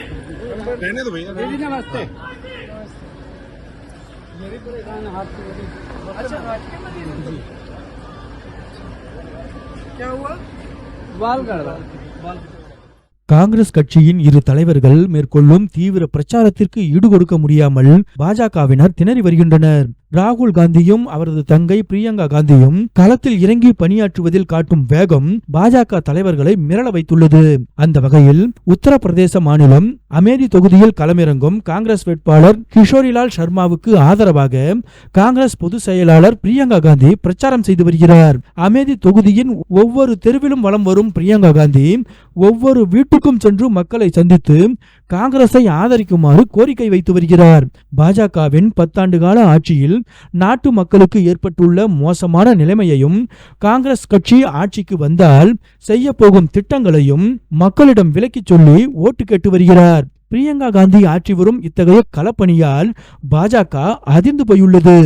रहने दो भैया दीदी नमस्ते मेरी परेशान हाथ से मेरी अच्छा क्या हुआ बाल कर बाल காங்கிரஸ் கட்சியின் இரு தலைவர்கள் மேற்கொள்ளும் தீவிர பிரச்சாரத்திற்கு ஈடுகொடுக்க முடியாமல் பாஜகவினர் திணறி வருகின்றனர் ராகுல் காந்தியும் அவரது தங்கை பிரியங்கா காந்தியும் களத்தில் இறங்கி பணியாற்றுவதில் காட்டும் வேகம் பாஜக தலைவர்களை மிரள வைத்துள்ளது. அந்த வகையில் உத்தரப்பிரதேச மாநிலம் அமேதி தொகுதியில் களமிறங்கும் காங்கிரஸ் வேட்பாளர் கிஷோரிலால் சர்மாவுக்கு ஆதரவாக காங்கிரஸ் பொதுச் செயலாளர் பிரியங்கா காந்தி பிரச்சாரம் செய்து வருகிறார். அமேதி தொகுதியின் ஒவ்வொரு தெருவிலும் வலம் வரும் பிரியங்கா காந்தி ஒவ்வொரு வீட்டுக்கும் சென்று மக்களை சந்தித்து காங்கிரஸை ஆதரிக்குமாறு கோரிக்கை வைத்து வருகிறார். பாஜகவின் பத்தாண்டு கால ஆட்சியில் நாட்டு மக்களுக்கு ஏற்பட்டுள்ள மோசமான நிலைமையையும் காங்கிரஸ் கட்சி ஆட்சிக்கு வந்தால் செய்ய போகும் திட்டங்களையும் மக்களிடம் விலக்கிச் சொல்லி ஓட்டு கேட்டு வருகிறார். பிரியங்கா காந்தி ஆற்றி வரும் இத்தகைய களப்பணியால் பாஜக அதிர்ந்து போயுள்ளது.